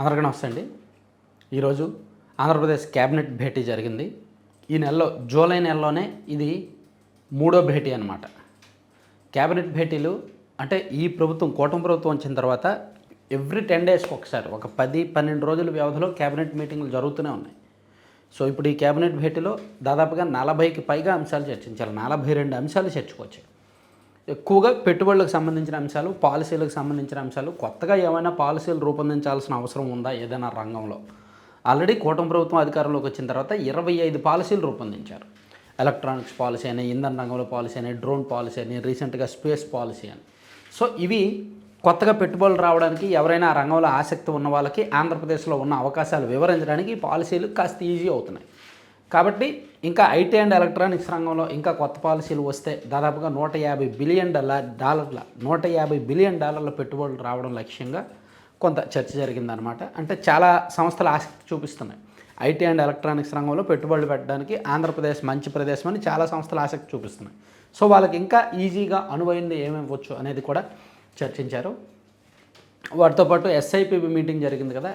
అందరికీ నమస్తే అండి. ఈరోజు ఆంధ్రప్రదేశ్ క్యాబినెట్ భేటీ జరిగింది. ఈ నెలలో జూలై నెలలోనే ఇది మూడో భేటీ అనమాట క్యాబినెట్ భేటీలు అంటే ఈ ప్రభుత్వం కూటమి ప్రభుత్వం వచ్చిన తర్వాత ఎవ్రీ టెన్ డేస్కి ఒకసారి ఒక పది పన్నెండు రోజుల వ్యవధిలో క్యాబినెట్ మీటింగ్లు జరుగుతూనే ఉన్నాయి. సో ఇప్పుడు ఈ క్యాబినెట్ భేటీలో దాదాపుగా నలభైకి పైగా అంశాలు చర్చించాలి. నలభై రెండు అంశాలు చర్చకొచ్చాయి ఎక్కువగా పెట్టుబడులకు సంబంధించిన అంశాలు పాలసీలకు సంబంధించిన అంశాలు కొత్తగా ఏమైనా పాలసీలు రూపొందించాల్సిన అవసరం ఉందా ఏదైనా రంగంలో? ఆల్రెడీ కూటమి ప్రభుత్వం అధికారంలోకి వచ్చిన తర్వాత ఇరవై ఐదు పాలసీలు రూపొందించారు. ఎలక్ట్రానిక్స్ పాలసీ అని ఇంధన రంగంలో పాలసీ అని డ్రోన్ పాలసీ అని రీసెంట్గా స్పేస్ పాలసీ అని. సో ఇవి కొత్తగా పెట్టుబడులు రావడానికి ఎవరైనా ఆ రంగంలో ఆసక్తి ఉన్న వాళ్ళకి ఆంధ్రప్రదేశ్లో ఉన్న అవకాశాలు వివరించడానికి ఈ పాలసీలు కాస్త ఈజీ అవుతున్నాయి. కాబట్టి ఇంకా ఐటీ అండ్ ఎలక్ట్రానిక్స్ రంగంలో ఇంకా కొత్త పాలసీలు వస్తే దాదాపుగా నూట యాభై బిలియన్ డాలర్ డాలర్ల నూట యాభై బిలియన్ డాలర్ల పెట్టుబడులు రావడం లక్ష్యంగా కొంత చర్చ జరిగిందనమాట అంటే చాలా సంస్థలు ఆసక్తి చూపిస్తున్నాయి. ఐటీ అండ్ ఎలక్ట్రానిక్స్ రంగంలో పెట్టుబడులు పెట్టడానికి ఆంధ్రప్రదేశ్ మంచి ప్రదేశం అని చాలా సంస్థలు ఆసక్తి చూపిస్తున్నాయి. సో వాళ్ళకి ఇంకా ఈజీగా అనువైంది ఏమేమి అనేది కూడా చర్చించారు. వాటితో పాటు ఎస్ఐపిబి మీటింగ్ జరిగింది కదా.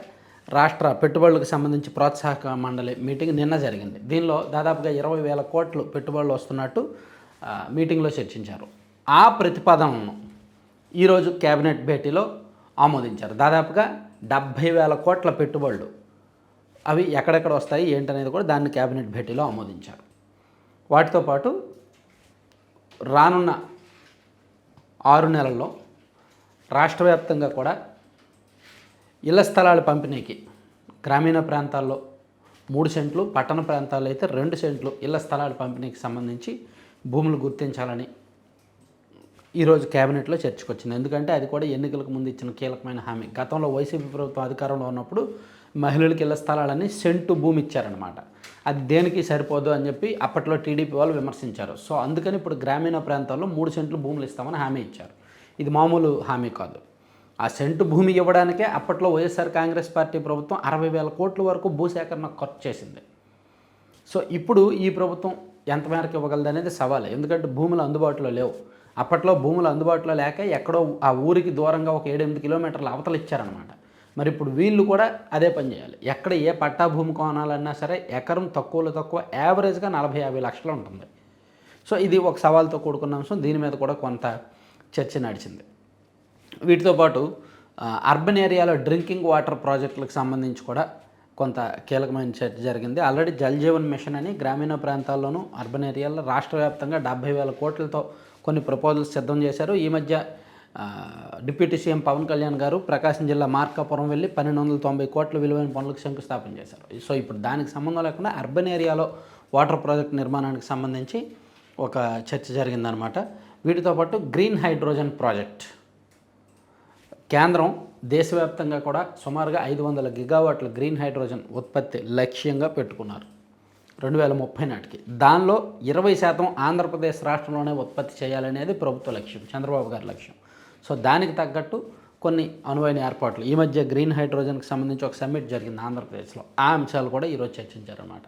రాష్ట్ర పెట్టుబడులకు సంబంధించి ప్రోత్సాహక మండలి మీటింగ్ నిన్న జరిగింది. దీనిలో దాదాపుగా ఇరవై వేల కోట్లు పెట్టుబడులు వస్తున్నట్టు మీటింగ్లో చర్చించారు. ఆ ప్రతిపాదనను ఈరోజు కేబినెట్ భేటీలో ఆమోదించారు. దాదాపుగా డెబ్భై వేల కోట్ల పెట్టుబడులు అవి ఎక్కడెక్కడ వస్తాయి ఏంటనేది కూడా దాన్ని కేబినెట్ భేటీలో ఆమోదించారు. వాటితో పాటు రానున్న ఆరు నెలల్లో రాష్ట్ర వ్యాప్తంగా కూడా ఇళ్ళ స్థలాలు పంపిణీకి గ్రామీణ ప్రాంతాల్లో మూడు సెంట్లు పట్టణ ప్రాంతాల్లో అయితే రెండు సెంట్లు ఇళ్ళ స్థలాల పంపిణీకి సంబంధించి భూములు గుర్తించాలని ఈరోజు కేబినెట్లో చర్చకొచ్చింది. ఎందుకంటే అది కూడా ఎన్నికలకు ముందు ఇచ్చిన కీలకమైన హామీ. గతంలో వైసీపీ ప్రభుత్వం అధికారంలో ఉన్నప్పుడు మహిళలకు ఇళ్ళ స్థలాలని సెంటు భూమి ఇచ్చారనమాట అది దేనికి సరిపోదు అని చెప్పి అప్పట్లో టీడీపీ వాళ్ళు విమర్శించారు. సో అందుకని ఇప్పుడు గ్రామీణ ప్రాంతాల్లో మూడు సెంట్లు భూములు ఇస్తామని హామీ ఇచ్చారు. ఇది మామూలు హామీ కాదు. ఆ సెంటు భూమి ఇవ్వడానికే అప్పట్లో వైఎస్ఆర్ కాంగ్రెస్ పార్టీ ప్రభుత్వం అరవై వేల కోట్ల వరకు భూసేకరణ ఖర్చు చేసింది. సో ఇప్పుడు ఈ ప్రభుత్వం ఎంత మేరకు ఇవ్వగలదు అనేది సవాలే. ఎందుకంటే భూములు అందుబాటులో లేవు. అప్పట్లో భూములు అందుబాటులో లేక ఎక్కడో ఆ ఊరికి దూరంగా ఒక ఏడెనిమిది కిలోమీటర్ల అవతల ఇచ్చారనమాట మరి ఇప్పుడు వీళ్ళు కూడా అదే పని చేయాలి. ఎక్కడ ఏ పట్టా భూమి కొనాలన్నా సరే ఎకరం తక్కువలో తక్కువ యావరేజ్గా నలభై యాభై లక్షలు ఉంటుంది. సో ఇది ఒక సవాల్తో కూడుకున్న అంశం. దీని మీద కూడా కొంత చర్చ నడిచింది. వీటితో పాటు అర్బన్ ఏరియాలో డ్రింకింగ్ వాటర్ ప్రాజెక్టులకు సంబంధించి కూడా కొంత కీలకమైన చర్చ జరిగింది. ఆల్రెడీ జల్ జీవన్ మిషన్ అని గ్రామీణ ప్రాంతాల్లోనూ అర్బన్ ఏరియాలో రాష్ట్ర వ్యాప్తంగా డెబ్బై వేల కోట్లతో కొన్ని ప్రపోజల్స్ సిద్ధం చేశారు. ఈ మధ్య డిప్యూటీ సీఎం పవన్ కళ్యాణ్ గారు ప్రకాశం జిల్లా మార్కాపురం వెళ్ళి పన్నెండు వందల తొంభై కోట్ల విలువైన పనులకు శంకుస్థాపన చేశారు. సో ఇప్పుడు దానికి సంబంధం లేకుండా అర్బన్ ఏరియాలో వాటర్ ప్రాజెక్ట్ నిర్మాణానికి సంబంధించి ఒక చర్చ జరిగిందనమాట వీటితో పాటు గ్రీన్ హైడ్రోజన్ ప్రాజెక్ట్ కేంద్రం దేశవ్యాప్తంగా కూడా సుమారుగా ఐదు వందల గిగావాట్ల గ్రీన్ హైడ్రోజన్ ఉత్పత్తి లక్ష్యంగా పెట్టుకున్నారు. రెండు వేల ముప్పై నాటికి. దానిలో ఇరవై శాతం ఆంధ్రప్రదేశ్ రాష్ట్రంలోనే ఉత్పత్తి చేయాలనేది ప్రభుత్వ లక్ష్యం చంద్రబాబు గారి లక్ష్యం. సో దానికి తగ్గట్టు కొన్ని అనువైన ఏర్పాట్లు. ఈ మధ్య గ్రీన్ హైడ్రోజన్కి సంబంధించి ఒక సమ్మిట్ జరిగింది ఆంధ్రప్రదేశ్లో. ఆ అంశాలు కూడా ఈరోజు చర్చించారన్నమాట.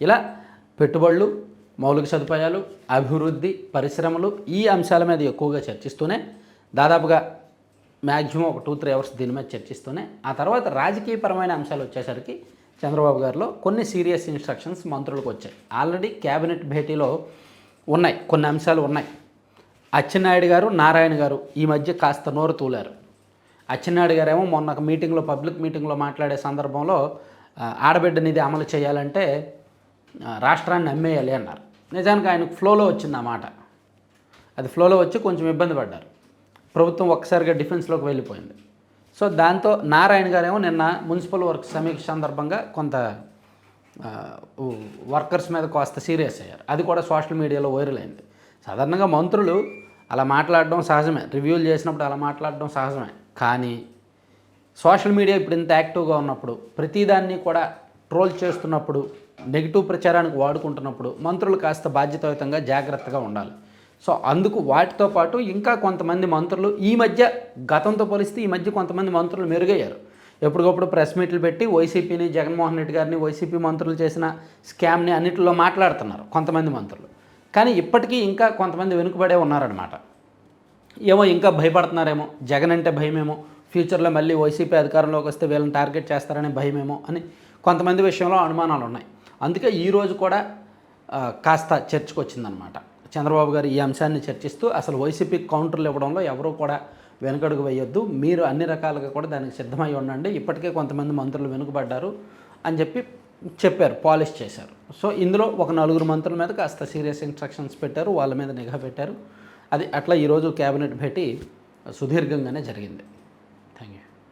ఇలా పెట్టుబడులు మౌలిక సదుపాయాలు అభివృద్ధి పరిశ్రమలు ఈ అంశాల మీద ఎక్కువగా చర్చిస్తూనే దాదాపుగా మ్యాక్సిమం ఒక టూ త్రీ అవర్స్ దీని మీద చర్చిస్తూనే ఆ తర్వాత రాజకీయపరమైన అంశాలు వచ్చేసరికి చంద్రబాబు గారిలో కొన్ని సీరియస్ ఇన్స్ట్రక్షన్స్ మంత్రులకు వచ్చాయి. ఆల్రెడీ క్యాబినెట్ భేటీలో ఉన్నాయి కొన్ని అంశాలు ఉన్నాయి. అచ్చెన్నాయుడు గారు నారాయణ గారు ఈ మధ్య కాస్త నోరు తూలారు. అచ్చెన్నాయుడు గారేమో మొన్న ఒక మీటింగ్లో పబ్లిక్ మీటింగ్లో మాట్లాడే సందర్భంలో ఆడబిడ్డ నిధి అమలు చేయాలంటే రాష్ట్రాన్ని అమ్మేయాలి అన్నారు. నిజానికి ఆయనకు ఫ్లోలో వచ్చింది ఆ మాట. అది ఫ్లోలో వచ్చి కొంచెం ఇబ్బంది పడ్డారు. ప్రభుత్వం ఒక్కసారిగా డిఫెన్స్లోకి వెళ్ళిపోయింది. సో దాంతో నారాయణ గారేమో నిన్న మున్సిపల్ వర్క్ సమీక్ష సందర్భంగా కొంత వర్కర్స్ మీద కాస్త సీరియస్ అయ్యారు. అది కూడా సోషల్ మీడియాలో వైరల్ అయింది. సాధారణంగా మంత్రులు అలా మాట్లాడడం సహజమే. రివ్యూలు చేసినప్పుడు అలా మాట్లాడడం సహజమే. కానీ సోషల్ మీడియా ఇప్పుడు ఇంత యాక్టివ్గా ఉన్నప్పుడు ప్రతిదాన్ని కూడా ట్రోల్ చేస్తున్నప్పుడు నెగిటివ్ ప్రచారానికి వాడుకుంటున్నప్పుడు మంత్రులు కాస్త బాధ్యతాయుతంగా జాగ్రత్తగా ఉండాలి. సో అందుకు వాటితో పాటు ఇంకా కొంతమంది మంత్రులు ఈ మధ్య గతంతో పోలిస్తే ఈ మధ్య కొంతమంది మంత్రులు మెరుగయ్యారు. ఎప్పటికప్పుడు ప్రెస్ మీట్లు పెట్టి వైసీపీని జగన్మోహన్ రెడ్డి గారిని వైసీపీ మంత్రులు చేసిన స్కామ్ని అన్నిటిలో మాట్లాడుతున్నారు కొంతమంది మంత్రులు. కానీ ఇప్పటికీ ఇంకా కొంతమంది వెనుకబడే ఉన్నారనమాట ఏమో ఇంకా భయపడుతున్నారేమో జగన్ అంటే భయమేమో ఫ్యూచర్లో మళ్ళీ వైసీపీ అధికారంలోకి వస్తే వీళ్ళని టార్గెట్ చేస్తారనే భయమేమో అని కొంతమంది విషయంలో అనుమానాలు ఉన్నాయి అందుకే ఈరోజు కూడా కాస్త చర్చకు వచ్చిందనమాట చంద్రబాబు గారు ఈ అంశాన్ని చర్చిస్తూ అసలు వైసీపీ కౌంటర్లు ఇవ్వడంలో ఎవరూ కూడా వెనుకడుగు వేయొద్దు. మీరు అన్ని రకాలుగా కూడా దానికి సిద్ధమై ఉండండి. ఇప్పటికే కొంతమంది మంత్రులు వెనుకబడ్డారు అని చెప్పి చెప్పారు పాలిష్ చేశారు. సో ఇందులో ఒక నలుగురు మంత్రుల మీద కాస్త సీరియస్ ఇన్స్ట్రక్షన్స్ పెట్టారు వాళ్ళ మీద నిఘా పెట్టారు. అది అట్లా ఈరోజు కేబినెట్ భేటీ సుదీర్ఘంగానే జరిగింది.